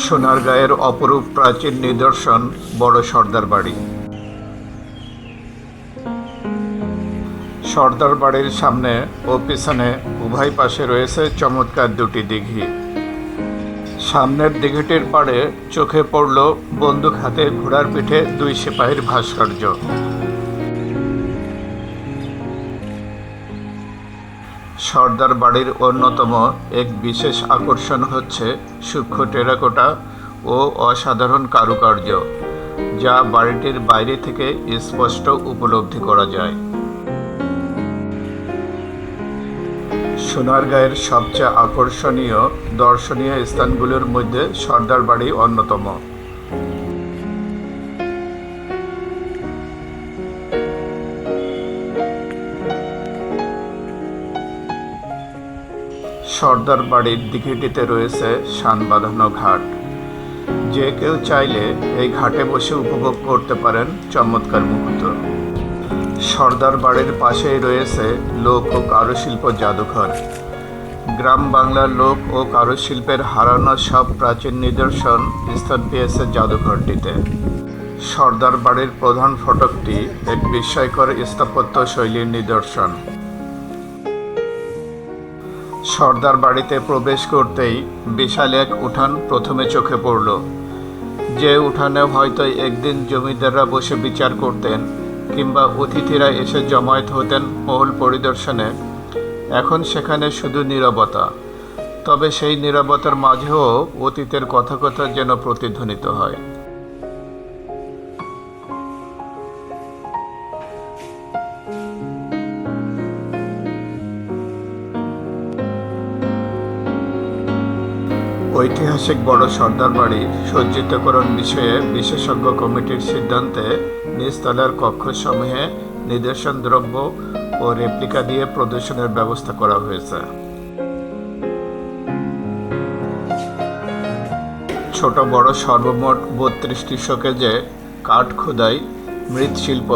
সোনারগাঁয়ের অপরূপ প্রাচীন নিদর্শন বড় সর্দার বাড়ি। সর্দার বাড়ির সামনে ও পিছনে উভয় পাশে রয়েছে চমৎকার দুটি দিঘি। সামনের দিঘিটির পাড়ে চোখে পড়ল বন্দুক হাতে ঘোড়ার পিঠে দুই সিপাহীর ভাস্কর্য। সর্দার বাড়ির অন্যতম এক বিশেষ আকর্ষণ হচ্ছে সূক্ষ্ম টেরাকোটা ও অসাধারণ কারুকার্য, যা বাড়িটির বাইরে থেকে স্পষ্ট উপলব্ধি করা যায়। সোনারগাঁয়ের সবচেয়ে আকর্ষণীয় দর্শনীয় স্থানগুলোর মধ্যে সর্দার বাড়ি অন্যতম। সর্দার বাড়ির দিঘিটিতে রয়েছে শান বাঁধানো ঘাট। যে কেউ চাইলে এই ঘাটে বসে উপভোগ করতে পারেন চমৎকার মুহূর্ত। সর্দার বাড়ির পাশেই রয়েছে লোক ও কারুশিল্প জাদুঘর। গ্রাম বাংলার লোক ও কারুশিল্পের হারানো সব প্রাচীন নিদর্শন স্থান পেয়েছে জাদুঘরটিতে। সর্দার বাড়ির প্রধান ফটকটি এক বিস্ময়কর স্থাপত্য শৈলীর নিদর্শন। সর্দার বাড়িতে প্রবেশ করতেই বিশাল এক উঠান প্রথমে চোখে পড়ল। যে উঠানে হয়তো একদিন জমিদাররা বসে বিচার করতেন কিংবা অতিথিরা এসে জমায়েত হতেন মহল পরিদর্শনে, এখন সেখানে শুধু নীরবতা। তবে সেই নীরবতার মাঝেও অতীতের কথা কথা যেন প্রতিধ্বনিত হয়। ঐতিহাসিক বড় সর্দার বাড়ির সজ্জিতকরণ বিষয়ে বিশেষজ্ঞ কমিটির সিদ্ধান্তে নিচতলার কক্ষসমূহে নিদর্শন দ্রব্য ও রেপ্লিকা দিয়ে প্রদর্শনের ব্যবস্থা করা হয়েছে। ছোট বড় সর্বমোট বত্রিশটি শোকেজে কাঠ খোদাই, মৃৎশিল্প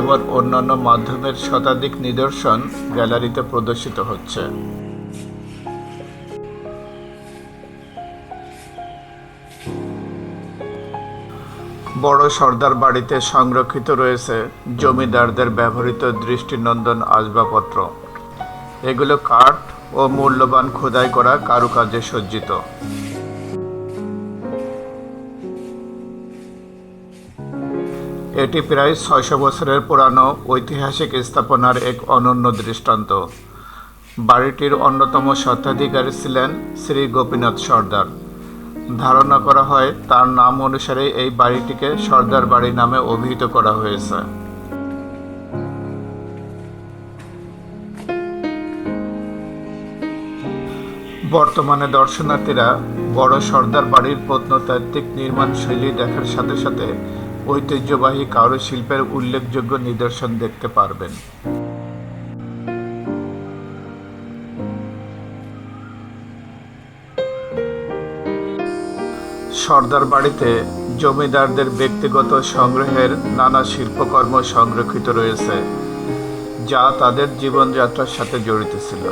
এবং অন্যান্য মাধ্যমের শতাধিক নিদর্শন গ্যালারিতে প্রদর্শিত হচ্ছে। বড় সর্দার বাড়িতে সংরক্ষিত রয়েছে জমিদারদের ব্যবহৃত দৃষ্টিনন্দন আসবাবপত্র। এগুলো কাঠ ও মূল্যবান খোদাই করা কারুকাজে সজ্জিত। এটি প্রায় ছয়শো বছরের পুরানো ঐতিহাসিক স্থাপনার এক অনন্য দৃষ্টান্ত। বাড়িটির অন্যতম স্বত্বাধিকারী ছিলেন শ্রী গোপীনাথ সর্দার। ধারণা করা হয়, তার নাম অনুসারে এই বাড়িটিকে সর্দার বাড়ি নামে অভিহিত করা হয়েছে। বর্তমানে দর্শনার্থীরা বড় সর্দার বাড়ির প্রত্নতাত্ত্বিক নির্মাণ শৈলী দেখার সাথে সাথে ঐতিহ্যবাহী কারুশিল্পের উল্লেখযোগ্য নিদর্শন দেখতে পারবেন। সর্দার বাড়িতে জমিদারদের ব্যক্তিগত সংগ্রহের নানা শিল্পকর্ম সংরক্ষিত রয়েছে, যা তাদের জীবনযাত্রার সাথে জড়িত ছিল।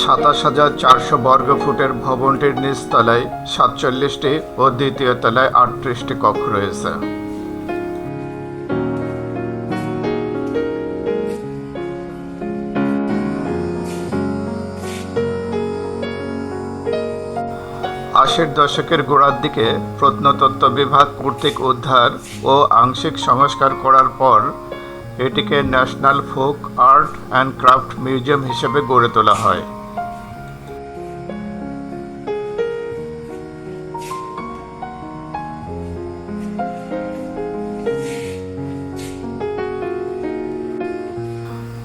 সাতাশ হাজার চারশো বর্গ ফুটের ভবনটির নিচতলায় সাতচল্লিশটি ও দ্বিতীয় তলায় আটত্রিশটি কক্ষ রয়েছে। আশির দশকের গোড়ার দিকে প্রত্নতত্ত্ব বিভাগ কর্তৃক উদ্ধার ও আংশিক সংস্কার করার পর এটিকে national folk art and craft museum হিসেবে গড়ে তোলা হয়।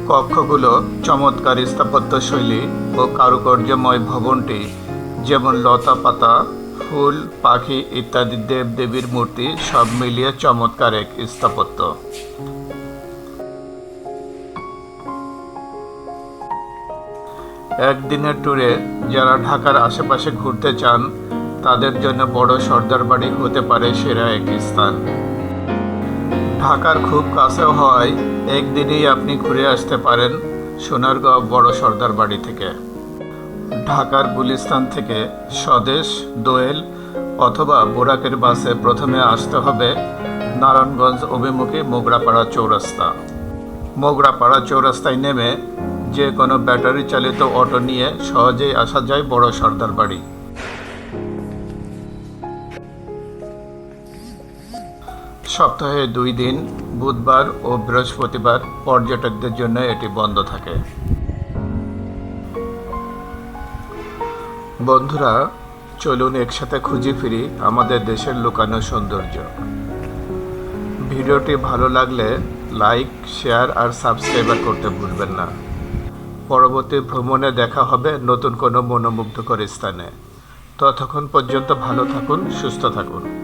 কক্ষগুলো চমৎকার স্থাপত্য শৈলী ও কারুকার্যময় ভবনটি যেমন লতা পাতা, ফুল, পাখি ইত্যাদি দেব দেবীর মূর্তি সব মিলিয়ে চমৎকার এক স্থাপত্য। একদিনের ট্যুরে যারা ঢাকার আশেপাশে ঘুরতে চান, তাদের জন্য বড় সর্দার বাড়ি হতে পারে সেরা এক স্থান। ঢাকার খুব কাছেও হয় একদিনেই আপনি ঘুরে আসতে পারেন সোনারগাঁও বড় সর্দার বাড়ি থেকে। ঢাকার গুলিস্তান থেকে স্বদেশ, দোয়েল অথবা বোরাকের বাসে প্রথমে আসতে হবে নারায়ণগঞ্জ অভিমুখী মোগরাপাড়া চৌরাস্তা। মোগরাপাড়া চৌরাস্তায় নেমে যে কোনো ব্যাটারি চালিত অটো নিয়ে সহজেই আসা যায় বড় সর্দার বাড়ি। সপ্তাহে দুই দিন, বুধবার ও বৃহস্পতিবার পর্যটকদের জন্য এটি বন্ধ থাকে। বন্ধুরা, চলুন একসাথে খুঁজে ফিরি আমাদের দেশের লুকানো সৌন্দর্য। ভিডিওটি ভালো লাগলে লাইক, শেয়ার আর সাবস্ক্রাইবার করতে ভুলবেন না। পরবর্তী ভ্রমণে দেখা হবে নতুন কোনো মনোমুগ্ধকর স্থানে। ততক্ষণ পর্যন্ত ভালো থাকুন, সুস্থ থাকুন।